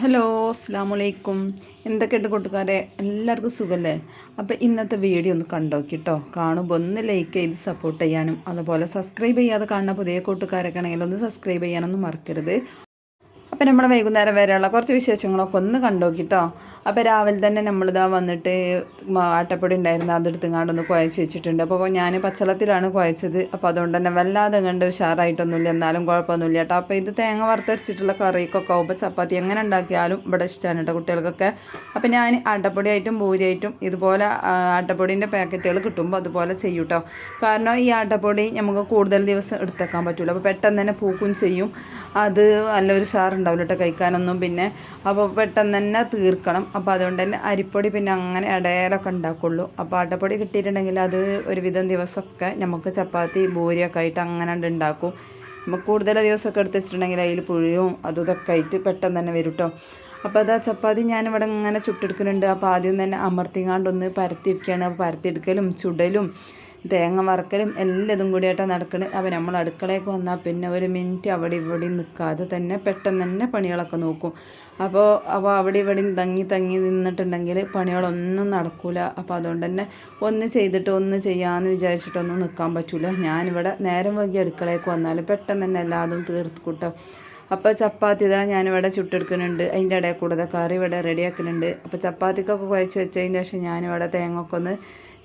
Hello അസ്സാം വലൈക്കും എന്തൊക്കെയുണ്ട് കൂട്ടുകാരെ? എല്ലാവർക്കും സുഖമല്ലേ അപ്പോൾ ഇന്നത്തെ വീഡിയോ ഒന്ന് കണ്ടോക്കി കേട്ടോ കാണുമ്പോൾ ഒന്ന് ലൈക്ക് ചെയ്ത് സപ്പോർട്ട് ചെയ്യാനും അതുപോലെ സബ്സ്ക്രൈബ് ചെയ്യാതെ കാണുന്ന പുതിയ കൂട്ടുകാരൊക്കെ ആണെങ്കിൽ ഒന്ന് സബ്സ്ക്രൈബ് ചെയ്യാനൊന്നും മറക്കരുത്. അപ്പോൾ നമ്മൾ വൈകുന്നേരം വരെയുള്ള കുറച്ച് വിശേഷങ്ങളൊക്കെ ഒന്ന് കണ്ടുനോക്കിട്ടോ. അപ്പോൾ രാവിലെ തന്നെ നമ്മളിതാ വന്നിട്ട് ആട്ടപ്പൊടി ഉണ്ടായിരുന്നു. അതെടുത്തുങ്ങാണ്ട് ഒന്ന് കുഴച്ച് വെച്ചിട്ടുണ്ട്. അപ്പോൾ ഞാൻ പച്ചളത്തിലാണ് കുഴച്ചത്. അപ്പോൾ അതുകൊണ്ട് തന്നെ വല്ലാതെ കണ്ട് ഉഷാറായിട്ടൊന്നുമില്ല. എന്നാലും കുഴപ്പമൊന്നുമില്ല കേട്ടോ അപ്പോൾ ഇത് തേങ്ങ വറുത്തരച്ചിട്ടുള്ള കറിക്കൊക്കെ ആകുമ്പോൾ ചപ്പാത്തി എങ്ങനെ ഉണ്ടാക്കിയാലും ഇവിടെ ഇഷ്ടമാണ് കേട്ടോ കുട്ടികൾക്കൊക്കെ. അപ്പോൾ ഞാൻ ആട്ടപ്പൊടിയായിട്ടും പൂരിയായിട്ടും ഇതുപോലെ ആട്ടപ്പൊടിന്റെ പാക്കറ്റുകൾ കിട്ടുമ്പോൾ അതുപോലെ ചെയ്യും കേട്ടോ കാരണം ഈ ആട്ടപ്പൊടി നമുക്ക് കൂടുതൽ ദിവസം എടുത്തേക്കാൻ പറ്റില്ല അപ്പോൾ പെട്ടെന്ന് തന്നെ പൂക്കും ചെയ്യും. അത് നല്ലൊരു ഷാറുണ്ടാവും കേട്ടോ കഴിക്കാനൊന്നും. പിന്നെ അപ്പോൾ പെട്ടെന്ന് തന്നെ തീർക്കണം. അപ്പോൾ അതുകൊണ്ട് തന്നെ അരിപ്പൊടി പിന്നെ അങ്ങനെ ഇടയിലൊക്കെ ഉണ്ടാക്കുള്ളൂ. അപ്പോൾ ആട്ടപ്പൊടി കിട്ടിയിട്ടുണ്ടെങ്കിൽ അത് ഒരുവിധം ദിവസമൊക്കെ നമുക്ക് ചപ്പാത്തി ബോരിയൊക്കെ ആയിട്ട് അങ്ങനെ ഉണ്ടാക്കും. നമുക്ക് കൂടുതൽ ദിവസമൊക്കെ എടുത്ത് വെച്ചിട്ടുണ്ടെങ്കിൽ അതിൽ പുഴിയും അതും ഇതൊക്കെ ആയിട്ട് പെട്ടെന്ന് തന്നെ വരും കേട്ടോ അപ്പോൾ അതാ ചപ്പാത്തി ഞാനിവിടെ ഇങ്ങനെ ചുട്ടെടുക്കുന്നുണ്ട്. അപ്പോൾ ആദ്യം തന്നെ അമർത്തിങ്ങാണ്ടൊന്ന് പരത്തിയിരിക്കുകയാണ്. അപ്പോൾ പരത്തിയെടുക്കലും ചുടലും തേങ്ങ വറക്കലും എല്ലതും കൂടിയായിട്ടാണ് നടക്കുന്നത് അപ്പോൾ നമ്മൾ അടുക്കളയൊക്കെ വന്നാൽ പിന്നെ ഒരു മിനിറ്റ് അവിടെ ഇവിടെ നിൽക്കാതെ തന്നെ പെട്ടെന്ന് തന്നെ പണികളൊക്കെ നോക്കും. അപ്പോൾ അപ്പോൾ അവിടെ ഇവിടെ തങ്ങി തങ്ങി നിന്നിട്ടുണ്ടെങ്കിൽ പണികളൊന്നും നടക്കില്ല അപ്പോൾ അതുകൊണ്ട് തന്നെ ഒന്ന് ചെയ്തിട്ട് ഒന്ന് ചെയ്യാമെന്ന് വിചാരിച്ചിട്ടൊന്നും നിൽക്കാൻ പറ്റില്ല ഞാനിവിടെ നേരം വൈകി അടുക്കളയൊക്കെ വന്നാൽ പെട്ടെന്ന് തന്നെ എല്ലാതും തീർത്ത് കൂട്ടും അപ്പോൾ ചപ്പാത്തി ഇതാ ഞാനിവിടെ ചുട്ടെടുക്കുന്നുണ്ട്. അതിന്റെ ഇടയിൽ കൂടെ കറി ഇവിടെ റെഡിയാക്കുന്നുണ്ട് അപ്പോൾ ചപ്പാത്തിക്കൊക്കെ കുഴച്ച് വെച്ചതിന്റെ ശേഷം ഞാനിവിടെ തേങ്ങൊക്കെ ഒന്ന്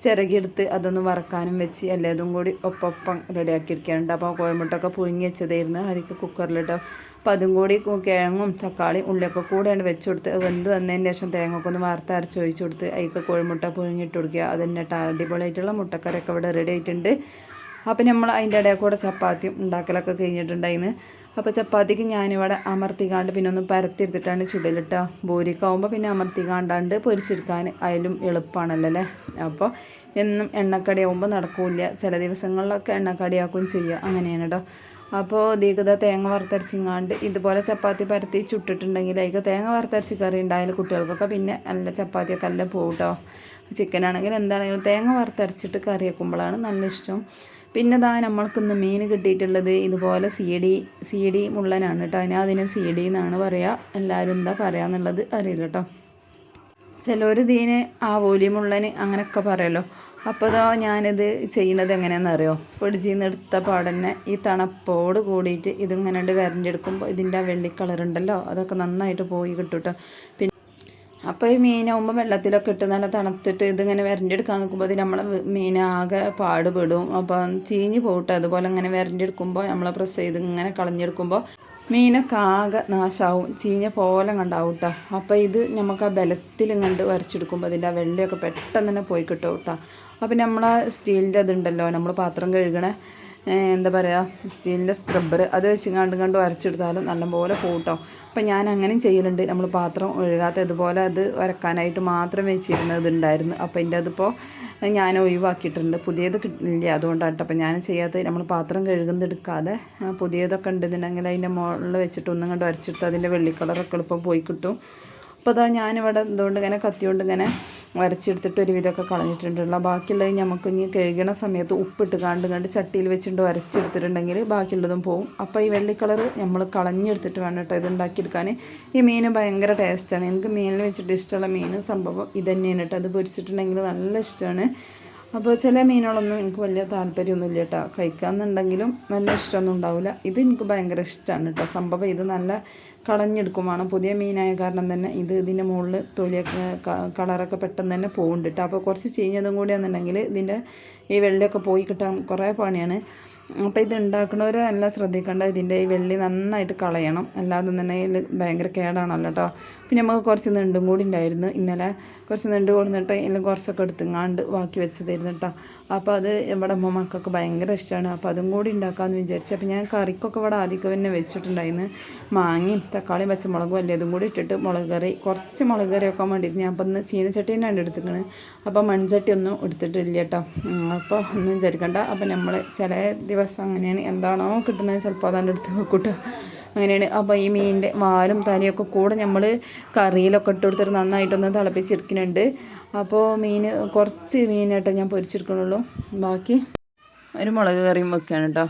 ചിറകിയെടുത്ത് അതൊന്ന് വറക്കാനും വെച്ച് എല്ലാതും കൂടി ഒപ്പം റെഡിയാക്കി റെഡിയാക്കിയിരിക്കാനുണ്ട് അപ്പോൾ കോഴിമുട്ടൊക്കെ പുഴുങ്ങി വെച്ചതായിരുന്നു. അതിക്ക് കുക്കറിലിട്ടോ. അപ്പോൾ അതും കൂടി കിഴങ്ങും തക്കാളി ഉള്ളിയൊക്കെ കൂടെയാണ് വെച്ച് കൊടുത്ത്. വെന്ത് വന്നതിന് ശേഷം തേങ്ങൊക്കെ ഒന്ന് വാർത്ത അരച്ച് ഒഴിച്ച് കൊടുത്ത് അതിക്ക് കോഴിമുട്ട പുഴുങ്ങിയിട്ട് കൊടുക്കുക. അതിന്റെ അടിപൊളിയായിട്ടുള്ള മുട്ടക്കറിയൊക്കെ ഇവിടെ റെഡി ആയിട്ടുണ്ട്. അപ്പം നമ്മൾ അതിന്റെ ഇടയിൽ കൂടെ ചപ്പാത്തിയും ഉണ്ടാക്കലൊക്കെ കഴിഞ്ഞിട്ടുണ്ടായിരുന്നു അപ്പോൾ ചപ്പാത്തിക്ക് ഞാനിവിടെ അമർത്തിക്കാണ്ട് പിന്നെ ഒന്ന് പരത്തിയെടുത്തിട്ടാണ് ചുടലിട്ട. ബോരിക്കാവുമ്പോൾ പിന്നെ അമർത്തിക്കാണ്ടാണ്ട് പൊരിച്ചെടുക്കാൻ അതിലും എളുപ്പമാണല്ലോ അല്ലേ? അപ്പോൾ എന്നും എണ്ണക്കടിയാവുമ്പോൾ നടക്കില്ല. ചില ദിവസങ്ങളിലൊക്കെ എണ്ണക്കടിയാക്കുകയും ചെയ്യുക അങ്ങനെയാണ് കേട്ടോ അപ്പോൾ ദീകത തേങ്ങ വറുത്തരച്ചിങ്ങാണ്ട് ഇതുപോലെ ചപ്പാത്തി പരത്തി ചുട്ടിട്ടുണ്ടെങ്കിൽ അതിൽ തേങ്ങ വറുത്തരച്ച് കറി ഉണ്ടായാലും കുട്ടികൾക്കൊക്കെ പിന്നെ നല്ല ചപ്പാത്തിയൊക്കെ എല്ലാം പോകും കേട്ടോ ചിക്കൻ ആണെങ്കിലും എന്താണെങ്കിലും തേങ്ങ വറുത്തരച്ചിട്ട് കറി വെക്കുമ്പോഴാണ് നല്ല ഇഷ്ടം. പിന്നെ ദാ നമ്മൾക്കിന്ന് മീൻ കിട്ടിയിട്ടുള്ളത് ഇതുപോലെ സി ഡി സി ഡി മുള്ളനാണ് കേട്ടോ അതിന് അതിന് സി ഡി എന്നാണ് പറയുക എല്ലാവരും എന്താ പറയുക എന്നുള്ളത് അറിയില്ല കേട്ടോ ചിലർ ഇതിന് ആവോലി മുള്ളന് അങ്ങനെയൊക്കെ പറയുമല്ലോ അപ്പോൾ ഇതാ ഞാനിത് ചെയ്യണത് എങ്ങനെയാണെന്ന് അറിയോ ഫ്രിഡ്ജിൽ നിന്ന് എടുത്ത പാടന്നെ ഈ തണുപ്പോട് കൂടിയിട്ട് ഇതിങ്ങനെ വരഞ്ഞെടുക്കുമ്പോൾ ഇതിന്റെ ആ വെള്ളി കളർ ഉണ്ടല്ലോ അതൊക്കെ നന്നായിട്ട് പോയി കിട്ടും കേട്ടോ അപ്പോൾ ഈ മീനാകുമ്പോൾ വെള്ളത്തിലൊക്കെ ഇട്ട് നല്ല തണുത്തിട്ട് ഇതിങ്ങനെ വരണ്ടെടുക്കാൻ നിൽക്കുമ്പോൾ അത് നമ്മളെ മീനാകെ പാടുപെടും. അപ്പം ചീഞ്ഞ് പോട്ട്. അതുപോലെ ഇങ്ങനെ വരണ്ടെടുക്കുമ്പോൾ നമ്മളെ പ്രസ് ചെയ്ത് ഇങ്ങനെ കളഞ്ഞെടുക്കുമ്പോൾ മീനൊക്കെ ആകെ നാശാവും. ചീഞ്ഞ പോലെ കണ്ടാവും കേട്ടോ അപ്പോൾ ഇത് നമുക്ക് ആ ബലത്തിൽ കണ്ട് വരച്ചെടുക്കുമ്പോൾ അതിന്റെ ആ വെള്ളയൊക്കെ പെട്ടെന്ന് തന്നെ പോയി കിട്ടും കേട്ടോ അപ്പം നമ്മളെ സ്റ്റീലിന്റെ അതുണ്ടല്ലോ നമ്മൾ പാത്രം കഴുകണേ എന്താ പറയുക സ്റ്റീലിന്റെ സ്ക്രബ്ബർ അത് വെച്ച് കണ്ടും കണ്ടും അരച്ചെടുത്താലും നല്ലപോലെ കൂട്ടോ അപ്പം ഞാൻ അങ്ങനെയും ചെയ്യലുണ്ട്. നമ്മൾ പാത്രം ഒഴുകാത്ത ഇതുപോലെ അത് വരക്കാനായിട്ട് മാത്രം വെച്ചിരുന്നത് ഉണ്ടായിരുന്നു അപ്പോൾ എന്റെ അതിപ്പോൾ ഞാൻ ഒഴിവാക്കിയിട്ടുണ്ട്. പുതിയത് കിട്ടില്ല അതുകൊണ്ടാണ് അപ്പം ഞാൻ ചെയ്യാത്തത് നമ്മൾ പാത്രം കഴുകുന്നെടുക്കാതെ പുതിയതൊക്കെ ഉണ്ടെന്നുണ്ടെങ്കിൽ അതിന്റെ മുകളിൽ വെച്ചിട്ട് ഒന്നും കണ്ട് വരച്ചെടുത്ത് അതിന്റെ വെള്ളി കളറൊക്കെ എളുപ്പം പോയി കിട്ടും. അപ്പോൾ അതാ ഞാനിവിടെ എന്തുകൊണ്ട് ഇങ്ങനെ കത്തിയോണ്ട് ഇങ്ങനെ വരച്ചെടുത്തിട്ട് ഒരു വിധമൊക്കെ കളഞ്ഞിട്ടുണ്ടല്ലോ. ബാക്കിയുള്ളത് നമുക്ക് ഇനി കഴുകണ സമയത്ത് ഉപ്പിട്ട് കാണ്ട് കണ്ട് ചട്ടിയിൽ വെച്ചിട്ട് വരച്ചെടുത്തിട്ടുണ്ടെങ്കിൽ ബാക്കിയുള്ളതും പോവും. അപ്പോൾ ഈ വെള്ളി കളർ നമ്മൾ കളഞ്ഞെടുത്തിട്ട് വേണം കേട്ടോ ഇത് ഉണ്ടാക്കിയെടുക്കാൻ. ഈ മീൻ ഭയങ്കര ടേസ്റ്റാണ്. എനിക്ക് മീനിൽ വെച്ചിട്ട് ഇഷ്ടമുള്ള മീൻ സംഭവം ഇതന്നെയാണ് തന്നെയാണ് കേട്ടോ. അത് പൊരിച്ചിട്ടുണ്ടെങ്കിൽ നല്ല ഇഷ്ടമാണ്. അപ്പോൾ ചില മീനുകളൊന്നും എനിക്ക് വലിയ താല്പര്യമൊന്നുമില്ല കേട്ടോ കഴിക്കാമെന്നുണ്ടെങ്കിലും നല്ല ഇഷ്ടമൊന്നും ഉണ്ടാവില്ല ഇത് എനിക്ക് ഭയങ്കര ഇഷ്ടമാണ് കേട്ടോ സംഭവം ഇത് നല്ല കളഞ്ഞെടുക്കും വേണം പുതിയ മീനായ കാരണം തന്നെ ഇത് ഇതിന്റെ മുകളിൽ തൊലിയൊക്കെ കളറൊക്കെ പെട്ടെന്ന് തന്നെ പോകുന്നുണ്ട് കേട്ടോ അപ്പോൾ കുറച്ച് ചീഞ്ഞതും കൂടിയാണെന്നുണ്ടെങ്കിൽ ഇതിന്റെ ഈ വെള്ളയൊക്കെ പോയി കിട്ടാൻ കുറേ പണിയാണ്. അപ്പോൾ ഇത് ഉണ്ടാക്കുന്നവർ എല്ലാം ശ്രദ്ധിക്കേണ്ട. ഇതിന്റെ ഈ വെള്ളി നന്നായിട്ട് കളയണം. അല്ലാതെ തന്നെ ഇതിൽ ഭയങ്കര കേടാണല്ലോ കേട്ടോ പിന്നെ നമുക്ക് കുറച്ച് നെണ്ടും കൂടി ഉണ്ടായിരുന്നു ഇന്നലെ കുറച്ച് നെണ്ട് കൊടുത്തിട്ട് ഇതിൽ കുറച്ചൊക്കെ എടുത്തുങ്ങാണ്ട് ബാക്കി വെച്ചതായിരുന്നു കേട്ടോ അപ്പോൾ അത് ഇവിടെ അമ്മ മക്കൾക്ക് ഭയങ്കര ഇഷ്ടമാണ് അപ്പോൾ അതും കൂടി ഉണ്ടാക്കാമെന്ന് വിചാരിച്ചു. അപ്പോൾ ഞാൻ കറിക്കൊക്കെ ഇവിടെ ആദ്യമൊക്കെ തന്നെ വെച്ചിട്ടുണ്ടായിരുന്നു. മാങ്ങയും തക്കാളിയും പച്ചമുളകും അല്ലേതും കൂടി ഇട്ടിട്ട് മുളക് കറി കുറച്ച് മുളക് കറി വെക്കാൻ വേണ്ടിയിട്ട് ഞാൻ അപ്പോൾ ഇന്ന് ചീനച്ചട്ടി തന്നെയാണ് എടുത്തിരിക്കുന്നത് അപ്പോൾ മൺചട്ടി ഒന്നും എടുത്തിട്ടില്ല കേട്ടോ അപ്പോൾ ഒന്നും വിചാരിക്കണ്ട. അപ്പോൾ നമ്മൾ ചില ദിവസം അങ്ങനെയാണ്. എന്താണോ കിട്ടുന്നത് ചിലപ്പോൾ അതെന്റെ അടുത്ത് വെക്കൂട്ടോ. അങ്ങനെയാണ്. അപ്പോൾ ഈ മീനിന്റെ വാലും തലയൊക്കെ കൂടെ നമ്മൾ കറിയിലൊക്കെ ഇട്ട് കൊടുത്തിട്ട് നന്നായിട്ടൊന്ന് തിളപ്പിച്ചെടുക്കുന്നുണ്ട് അപ്പോൾ മീൻ കുറച്ച് മീനായിട്ട് ഞാൻ പൊരിച്ചെടുക്കണുള്ളൂ ബാക്കി ഒരു മുളക് കറിയും വെക്കുകയാണ് കേട്ടോ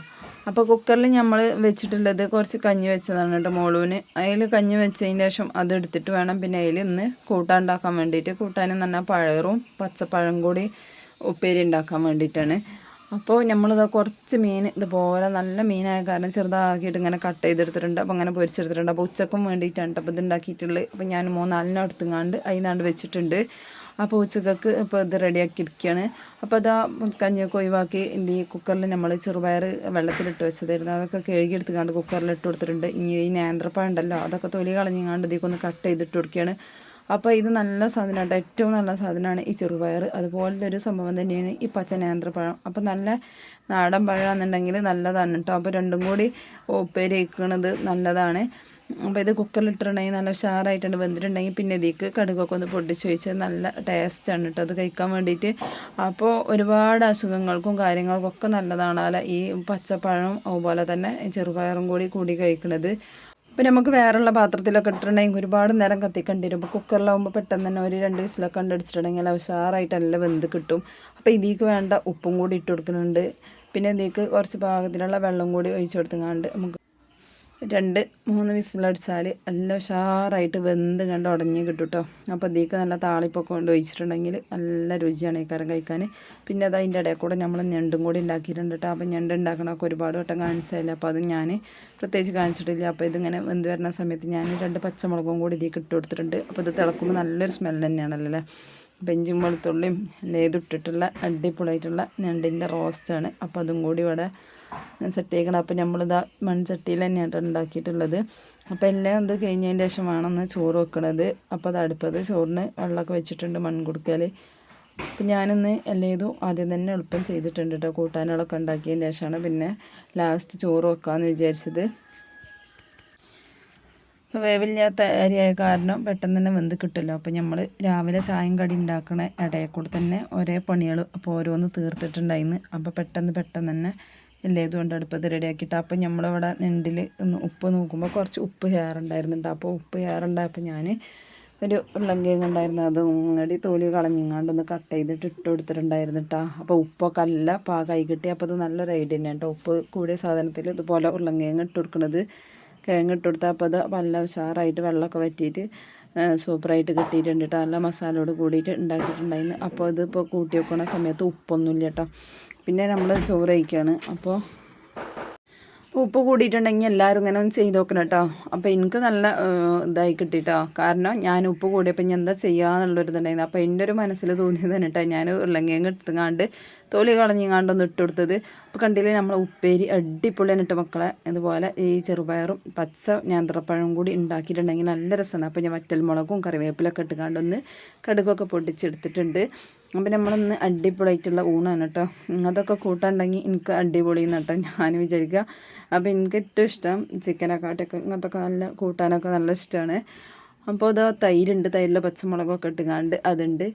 അപ്പോൾ കുക്കറിൽ നമ്മൾ വെച്ചിട്ടുള്ളത് കുറച്ച് കഞ്ഞി വെച്ചതാണ് കേട്ടോ മോളൂന് അതിൽ കഞ്ഞി വെച്ചതിന് ശേഷം അത് എടുത്തിട്ട് വേണം. പിന്നെ അതിൽ ഇന്ന് കൂട്ടാൻ ഉണ്ടാക്കാൻ വേണ്ടിയിട്ട്. കൂട്ടാനും തന്നെ പഴറും പച്ചപ്പഴം കൂടി ഉപ്പേരി ഉണ്ടാക്കാൻ വേണ്ടിയിട്ടാണ്. അപ്പോൾ നമ്മളിത് കുറച്ച് മീൻ ഇതുപോലെ നല്ല മീനായ കാരണം ചെറുതാക്കിയിട്ട് ഇങ്ങനെ കട്ട് ചെയ്തെടുത്തിട്ടുണ്ട്. അപ്പോൾ അങ്ങനെ പൊരിച്ചെടുത്തിട്ടുണ്ട്. അപ്പോൾ ഉച്ചക്കും വേണ്ടിയിട്ടാണ് അപ്പോൾ ഇതുണ്ടാക്കിയിട്ടുള്ളത് അപ്പോൾ ഞാൻ മൂന്നാലിനും എടുത്തുങ്ങാണ്ട് അതിനാണ്ട് വെച്ചിട്ടുണ്ട്. അപ്പോൾ ഉച്ചയ്ക്ക് ഇപ്പോൾ ഇത് റെഡിയാക്കി ഇരിക്കുകയാണ് അപ്പോൾ അതാ കഞ്ഞിയൊക്കെ ഒഴിവാക്കി ഈ കുക്കറിൽ നമ്മൾ ചെറുപയർ വെള്ളത്തിലിട്ട് വെച്ചതായിരുന്നു. അതൊക്കെ കഴുകി എടുത്തുകൊണ്ട് കുക്കറിൽ ഇട്ട് കൊടുത്തിട്ടുണ്ട്. ഇനി ഈ നേന്ത്രപ്പഴം ഉണ്ടല്ലോ അതൊക്കെ തൊലി കളഞ്ഞങ്ങാണ്ട് ഇതിലേക്ക് ഒന്ന് കട്ട് ചെയ്തിട്ട് കൊടുക്കുകയാണ് അപ്പോൾ ഇത് നല്ല സാധനമാണ് ഏറ്റവും നല്ല സാധനമാണ് ഈ ചെറുപയർ അതുപോലത്തെ ഒരു സംഭവം തന്നെയാണ് ഈ പച്ച നേന്ത്രപ്പഴം അപ്പോൾ നല്ല നാടൻ പഴമാണെന്നുണ്ടെങ്കിൽ നല്ലതാണ് കേട്ടോ അപ്പോൾ രണ്ടും കൂടി ഉപ്പേരി നല്ലതാണ്. അപ്പോൾ ഇത് കുക്കറിലിട്ടിട്ടുണ്ടെങ്കിൽ നല്ല ഉഷാറായിട്ടുണ്ട്. വെന്തിട്ടുണ്ടെങ്കിൽ പിന്നെ ഇതിക്ക് കടുകൊക്കെ ഒന്ന് പൊട്ടിച്ച് വെച്ച് നല്ല ടേസ്റ്റാണ് കേട്ടോ അത് കഴിക്കാൻ വേണ്ടിയിട്ട്. അപ്പോൾ ഒരുപാട് അസുഖങ്ങൾക്കും കാര്യങ്ങൾക്കൊക്കെ നല്ലതാണ് അല്ല? ഈ പച്ചപ്പഴം അതുപോലെ തന്നെ ചെറുപയറും കൂടി കൂടി കഴിക്കുന്നത് അപ്പോൾ നമുക്ക് വേറെയുള്ള പാത്രത്തിലൊക്കെ ഇട്ടിട്ടുണ്ടെങ്കിൽ ഒരുപാട് നേരം കത്തിക്കേണ്ടി വരും. അപ്പോൾ കുക്കറിലാവുമ്പോൾ പെട്ടെന്ന് തന്നെ ഒരു രണ്ട് വിസിലൊക്കെ കണ്ടടിച്ചിട്ടുണ്ടെങ്കിൽ ഉഷാറായിട്ട് നല്ല വെന്ത് കിട്ടും. അപ്പോൾ ഇതിലേക്ക് വേണ്ട ഉപ്പും കൂടി ഇട്ട് കൊടുക്കുന്നുണ്ട്. പിന്നെ ഇതിലേക്ക് കുറച്ച് പാകത്തിനുള്ള വെള്ളം കൂടി ഒഴിച്ചു കൊടുത്തുങ്ങാണ്ട് നമുക്ക് രണ്ട് മൂന്ന് വിസിലടിച്ചാൽ നല്ല ഉഷാറായിട്ട് വെന്ത് കണ്ട് ഉടഞ്ഞ് കിട്ടും കേട്ടോ അപ്പോൾ ഇതിലേക്ക് നല്ല താളിപ്പൊക്കെ കൊണ്ട് ഒഴിച്ചിട്ടുണ്ടെങ്കിൽ നല്ല രുചിയാണ് ഈ കരം കഴിക്കാൻ പിന്നെ അത് അതിന്റെ ഇടയിൽ കൂടെ നമ്മൾ ഞണ്ടും കൂടി ഉണ്ടാക്കിയിട്ടുണ്ട് കേട്ടോ അപ്പോൾ ഞണ്ട് ഉണ്ടാക്കണമൊക്കെ ഒരുപാട് വട്ടം കാണിച്ചതല്ല? അപ്പോൾ അത് ഞാൻ പ്രത്യേകിച്ച് കാണിച്ചിട്ടില്ല. അപ്പോൾ ഇതിങ്ങനെ വെന്ത് വരുന്ന സമയത്ത് ഞാൻ രണ്ട് പച്ചമുളകും കൂടി ഇതിലേക്ക് ഇട്ട് കൊടുത്തിട്ടുണ്ട്. അപ്പോൾ ഇത് തിളക്കുമ്പോൾ നല്ലൊരു സ്മെല്ല് തന്നെയാണല്ലോ അല്ലേ ബെഞ്ചും വെളുത്തുള്ളിയും ലേതിട്ടിട്ടുള്ള അടിപൊളിയായിട്ടുള്ള ഞണ്ടിന്റെ റോസ്റ്റാണ്. അപ്പോൾ അതും കൂടി ഇവിടെ സെറ്റ് ചെയ്യണം. അപ്പോൾ നമ്മളിതാ മൺചട്ടിയിൽ തന്നെയാണ് ഉണ്ടാക്കിയിട്ടുള്ളത്. അപ്പോൾ എല്ലാം ഇത് കഴിഞ്ഞതിന് ശേഷം വേണമെന്ന് ചോറ് വെക്കണത്. അപ്പോൾ അത് അടുപ്പത് ചോറിന് വെള്ളമൊക്കെ വെച്ചിട്ടുണ്ട് മൺകുടുക്കൽ അപ്പം ഞാനിന്ന് എല്ലേതും ആദ്യം തന്നെ എളുപ്പം ചെയ്തിട്ടുണ്ട് കേട്ടോ. കൂട്ടാനുകളൊക്കെ ഉണ്ടാക്കിയതിന് ശേഷമാണ് പിന്നെ ലാസ്റ്റ് ചോറ് വെക്കാമെന്ന് വിചാരിച്ചത്. വേവില്ലാത്ത അരിയായ കാരണം പെട്ടെന്ന് തന്നെ വെന്ത് കിട്ടുമല്ലോ. അപ്പോൾ നമ്മൾ രാവിലെ ചായം കടി ഉണ്ടാക്കണ ഇടയിൽ കൂടെ തന്നെ ഒരേ പണികൾ അപ്പോൾ ഓരോന്ന് തീർത്തിട്ടുണ്ടായിരുന്നു അപ്പോൾ പെട്ടെന്ന് പെട്ടെന്ന് തന്നെ എല്ലാം കൊണ്ട് അടുപ്പത്ത് റെഡിയാക്കിയിട്ട് അപ്പോൾ നമ്മളിവിടെ നെണ്ടിൽ ഒന്ന് ഉപ്പ് നോക്കുമ്പോൾ കുറച്ച് ഉപ്പ് കയറുണ്ടായിരുന്നുണ്ട് അപ്പോൾ ഉപ്പ് കയറുണ്ടായപ്പോൾ ഞാൻ ഒരു ഉള്ളങ്കേങ്ങ ഉണ്ടായിരുന്നു അത് ഉങ്ങടി തോലി കളഞ്ഞിങ്ങാണ്ട് ഒന്ന് കട്ട് ചെയ്തിട്ട് ഇട്ട് കൊടുത്തിട്ടുണ്ടായിരുന്നു കേട്ടോ. അപ്പോൾ ഉപ്പൊക്കെ അല്ല പാകമായി കിട്ടി. അപ്പോൾ അത് നല്ലൊരു ഐഡിയ തന്നെയാണ് കേട്ടോ. ഉപ്പ് കൂടിയ സാധനത്തിൽ ഇതുപോലെ ഉള്ളങ്കയും ഇട്ട് കൊടുക്കുന്നത് കിഴങ്ങ് ഇട്ട് കൊടുത്താൽ അപ്പോൾ അത് നല്ല ഉഷാറായിട്ട് വെള്ളമൊക്കെ വറ്റിയിട്ട് സൂപ്പറായിട്ട് കിട്ടിയിട്ടുണ്ട് കേട്ടോ. നല്ല മസാലയോട് കൂടിയിട്ട് ഉണ്ടാക്കിയിട്ടുണ്ടായിരുന്നു. അപ്പോൾ ഇതിപ്പോൾ കൂട്ടി വെക്കണ സമയത്ത് ഉപ്പൊന്നുമില്ല കേട്ടോ. പിന്നെ നമ്മൾ ചോറ് കഴിക്കുകയാണ്. അപ്പോൾ ഉപ്പ് കൂടിയിട്ടുണ്ടെങ്കിൽ എല്ലാവരും ഇങ്ങനെ ഒന്ന് ചെയ്ത് നോക്കണം കേട്ടോ. അപ്പോൾ എനിക്ക് നല്ല ഇതായി കിട്ടിട്ടോ. കാരണം ഞാൻ ഉപ്പ് കൂടിയപ്പോൾ ഞാൻ എന്താ ചെയ്യാന്നുള്ളൊരു ഇതുണ്ടായിരുന്നു. അപ്പോൾ എന്റെ ഒരു മനസ്സിൽ തോന്നിയത് കേട്ടോ. ഞാൻ ഉരുളങ്കിഴങ്ങ് എടുത്തുങ്ങാണ്ട് തൊലി കളഞ്ഞിങ്ങാണ്ടൊന്ന് ഇട്ട് കൊടുത്തത്. അപ്പോൾ കണ്ടില്ലേ നമ്മൾ ഉപ്പേരി അടിപൊളിയാണ് ഇട്ട് മക്കളെ. ഇതുപോലെ ഈ ചെറുപയറും പച്ച നേന്ത്രപ്പഴം കൂടി ഉണ്ടാക്കിയിട്ടുണ്ടെങ്കിൽ നല്ല രസമാണ്. അപ്പോൾ ഞാൻ വറ്റൽമുളകും കറിവേപ്പിലൊക്കെ ഇട്ടുകാണ്ടൊന്ന് കടുകൊക്കെ പൊട്ടിച്ചെടുത്തിട്ടുണ്ട്. അപ്പം നമ്മളൊന്ന് അടിപൊളിയായിട്ടുള്ള ഊണാണ് കേട്ടോ. അതൊക്കെ കൂട്ടുണ്ടെങ്കിൽ എനിക്ക് അടിപൊളി കേട്ടോ ഞാൻ വിചാരിക്കുക അപ്പോൾ എനിക്ക് ഏറ്റവും ഇഷ്ടം ചിക്കനൊക്കെ ഇങ്ങനത്തൊക്കെ നല്ല കൂട്ടാനൊക്കെ നല്ല ഇഷ്ടമാണ് അപ്പോൾ അത് തൈരുണ്ട് തൈരിൽ പച്ചമുളകൊക്കെ ഇട്ടുകാണ്ട് അതുണ്ട്.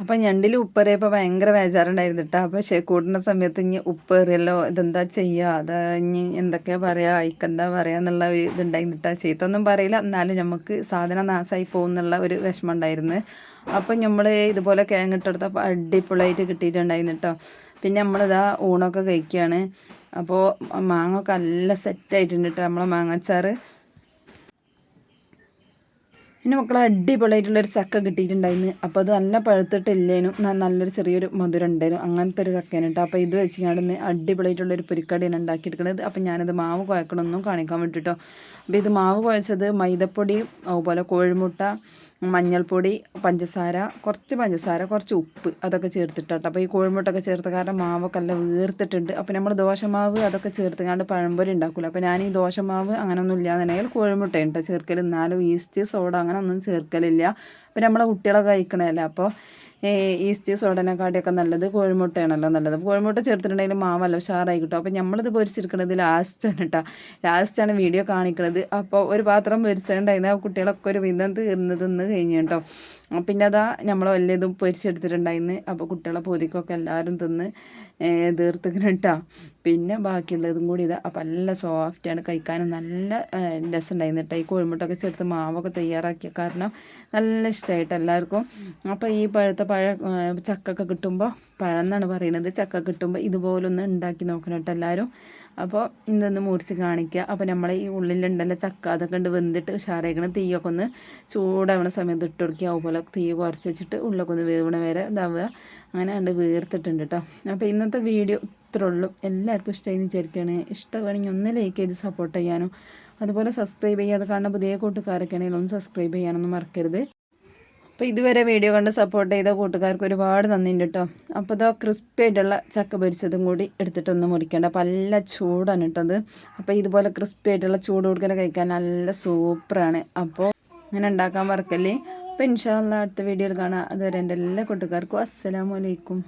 അപ്പം ഞണ്ടിൽ ഉപ്പേറിയപ്പോൾ ഭയങ്കര ബേജാറുണ്ടായിരുന്നു കേട്ടോ അപ്പോൾ കൂടുന്ന സമയത്ത് ഇനി ഉപ്പേറിയല്ലോ ഇതെന്താ ചെയ്യുക അത് ഇനി എന്തൊക്കെയാ പറയുക അയക്കെന്താ പറയുക എന്നുള്ള ഒരു ഇതുണ്ടായിരുന്നു കേട്ടോ പറയില്ല. എന്നാലും നമുക്ക് സാധനം നാശമായി പോകുന്നുള്ള ഒരു വിഷമം ഉണ്ടായിരുന്നു അപ്പം നമ്മൾ ഇതുപോലെ കിഴങ്ങിട്ടെടുത്തപ്പോൾ അടിപൊളിയായിട്ട് കിട്ടിയിട്ടുണ്ടായിരുന്നു കേട്ടോ പിന്നെ നമ്മളിതാ ഊണൊക്കെ കഴിക്കുകയാണ് അപ്പോൾ മാങ്ങ ഒക്കെ നല്ല സെറ്റായിട്ടുണ്ട് കേട്ടോ നമ്മളെ മാങ്ങച്ചാറ്. പിന്നെ മക്കളെ അടിപൊളിയായിട്ടുള്ളൊരു ചക്ക കിട്ടിയിട്ടുണ്ടായിരുന്നു. അപ്പോൾ അത് നല്ല പഴുത്തിട്ടില്ലേനും. നല്ലൊരു ചെറിയൊരു മധുരം ഉണ്ടായിരുന്നു. അങ്ങനത്തെ ഒരു ചക്കേനെ കേട്ടോ. അപ്പോൾ ഇത് വെച്ച് വെച്ചിങ്ങാണ്ട് അടിപൊളിയായിട്ടുള്ളൊരു പുരിക്കടിയാണ് ഉണ്ടാക്കിയെടുക്കുന്നത് അപ്പോൾ ഞാനത് മാവ് കുഴക്കണമെന്നും കാണിക്കാൻ വേണ്ടിയിട്ടോ അപ്പോൾ ഇത് മാവ് കുഴച്ചത് മൈദപ്പൊടി അതുപോലെ കോഴിമുട്ട മഞ്ഞൾപ്പൊടി പഞ്ചസാര കുറച്ച് പഞ്ചസാര കുറച്ച് ഉപ്പ് അതൊക്കെ ചേർത്തിട്ടാട്ടോ. അപ്പോൾ ഈ കോഴിമുട്ടൊക്കെ ചേർത്ത് കാരണം മാവൊക്കെ എല്ലാം വീർത്തിട്ടുണ്ട്. അപ്പോൾ നമ്മൾ ദോശമാവ് അതൊക്കെ ചേർത്ത് കണ്ട് പഴംപൊരി ഉണ്ടാക്കില്ല അപ്പോൾ ഞാൻ ഈ ദോശമാവ് അങ്ങനെയൊന്നും ഇല്ലാന്നുണ്ടെങ്കിൽ കോഴിമുട്ടയുണ്ട്. ചേർക്കൽ എന്നാലും ഈസ്റ്റ് സോഡ അങ്ങനെ ഒന്നും ചേർക്കലില്ല. അപ്പോൾ നമ്മളെ കുട്ടികളൊക്കെ കഴിക്കണമല്ലോ അപ്പോൾ ഈസ്റ്റ് സോഡനെക്കാട്ടിയൊക്കെ നല്ലത് കോഴിമുട്ടയാണല്ലോ നല്ലത്. കോഴിമുട്ട ചേർത്തിട്ടുണ്ടെങ്കിൽ മാവല്ല ഉഷാറായി കിട്ടും. അപ്പോൾ നമ്മളിത് പൊരിച്ചെടുക്കുന്നത് ലാസ്റ്റാണ് കേട്ടോ ലാസ്റ്റാണ് വീഡിയോ കാണിക്കുന്നത് അപ്പോൾ ഒരു പാത്രം പൊരിച്ചിട്ടുണ്ടായിരുന്നു ആ കുട്ടികളൊക്കെ ഒരു വിധം തീർന്ന് തിന്ന് കഴിഞ്ഞു കേട്ടോ പിന്നെ അതാ നമ്മൾ വലിയതും പൊരിച്ചെടുത്തിട്ടുണ്ടായിരുന്നു. അപ്പോൾ കുട്ടികളെ പൊതിക്കൊക്കെ എല്ലാവരും തിന്ന് തീർത്തിക്കണം പിന്നെ ബാക്കിയുള്ളതും കൂടി ഇതാ അപ്പം നല്ല സോഫ്റ്റാണ് കഴിക്കാനും. നല്ല രസം ഉണ്ടായിരുന്നു കേട്ടോ ഈ കോഴിമുട്ടൊക്കെ ചേർത്ത് മാവൊക്കെ തയ്യാറാക്കിയ കാരണം നല്ല ഇഷ്ടമായിട്ട് എല്ലാവർക്കും അപ്പോൾ ഈ പഴുത്ത പഴ ചക്കൊക്കെ കിട്ടുമ്പോൾ പഴം എന്നാണ് പറയുന്നത്. ചക്ക കിട്ടുമ്പോൾ ഇതുപോലൊന്ന് ഉണ്ടാക്കി നോക്കണം കേട്ടോ എല്ലാവരും അപ്പോൾ ഇതൊന്ന് മുറിച്ച് കാണിക്കുക അപ്പോൾ നമ്മൾ ഈ ഉള്ളിലുണ്ടല്ലോ ചക്ക അതൊക്കെ ഉണ്ട് വെന്തിട്ട് ഉഷാറേക്കണ തീയൊക്കെ ഒന്ന് ചൂടാവണ സമയത്ത് ഇട്ട് കൊടുക്കുക അതുപോലെ തീ കുറച്ച് വെച്ചിട്ട് ഉള്ളൊക്കെ ഒന്ന് വേവണ വരെ ഇതാവുക. അങ്ങനെ കണ്ട് വീർത്തിട്ടുണ്ട് കേട്ടോ അപ്പോൾ ഇന്നത്തെ വീഡിയോ ഇത്രേ ഉള്ളൂ. എല്ലാവർക്കും ഇഷ്ടമായി വിചാരിക്കുകയാണ് ഇഷ്ടമാണെങ്കിൽ ഒന്ന് ലൈക്ക് ചെയ്ത് സപ്പോർട്ട് ചെയ്യാനും. അതുപോലെ സബ്സ്ക്രൈബ് ചെയ്യാതെ കാണുന്ന പുതിയ കൂട്ടുകാരൊക്കെ ആണെങ്കിൽ ഒന്ന് സബ്സ്ക്രൈബ് ചെയ്യാനൊന്നും മറക്കരുത്. അപ്പോൾ ഇതുവരെ വീഡിയോ കണ്ട് സപ്പോർട്ട് ചെയ്ത കൂട്ടുകാർക്ക് ഒരുപാട് നന്ദിയുണ്ട് കേട്ടോ അപ്പോൾ ഇതാ ക്രിസ്പി ആയിട്ടുള്ള ചക്ക പൊരിച്ചതും കൂടി എടുത്തിട്ടൊന്ന് മുറിക്കേണ്ട. അപ്പോൾ നല്ല ചൂടാണ് കേട്ടത് അപ്പോൾ ഇതുപോലെ ക്രിസ്പി ആയിട്ടുള്ള ചൂട് കൊടുക്കാൻ കഴിക്കാൻ നല്ല സൂപ്പറാണ് അപ്പോൾ അങ്ങനെ ഉണ്ടാക്കാൻ മറക്കല്ലേ. അപ്പോൾ ഇൻഷാല്ല അടുത്ത വീഡിയോയിൽ കാണാം. അതുവരെ എന്റെ എല്ലാ കൂട്ടുകാർക്കും അസ്സലാമലൈക്കും